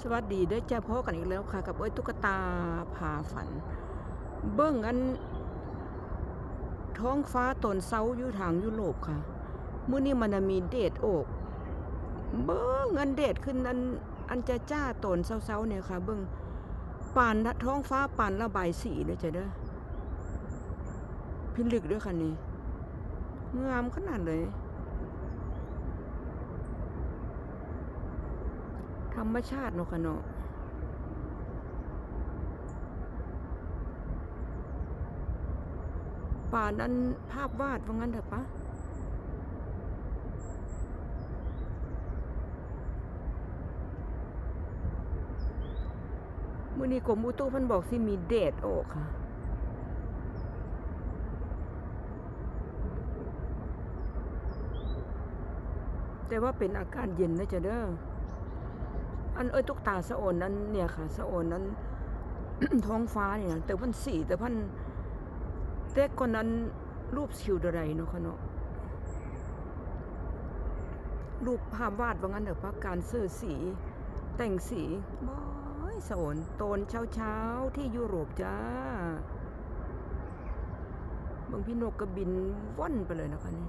สวัสดีเด้อจ้าพ่อกันอีกแล้วค่ะ กับเอ้ยตุ๊กตาพาฝัน เบิ้งอัน ท้องฟ้าตนเซาอยู่ทางยุโรปค่ะเมื้อนี้มันน่ะมีเดดโอกเบิ้งอันเดดขึ้นอันอันจะจ้าตนเซาๆเนี่ยค่ะ เบิ้งปานท้องฟ้าปานระบายสีเด้อจ้ะเด้อพิลึกด้วยค่ะนี่งามขนาดเลย ธรรมชาติเนาะค่ะเนาะป่านั้นภาพวาดว่างั้นเถอะปะมื้อนี้กรมอุตุพิ่นบอกสิมีแดดออกค่ะ แต่ว่าเป็นอากาศเย็นนะจ๊ะเด้อ อันเอ้ยตุกตาสะโอนนั้นเนี่ยค่ะสะโอนนั้น ท้องฟ้าเนี่ยนะแต่พันสี่แต่พันแต่ก่อนนั้นรูปชิวดอะไรเนาะค่ะเนาะรูปภาพวาดว่างั้นเถอะพระการเสื้อสี แต่งสีบอยสะโอนโตนเช้าเช้าที่ยุโรปจ้าบางพี่นกกระบินว่อนไปเลยนะคะนี่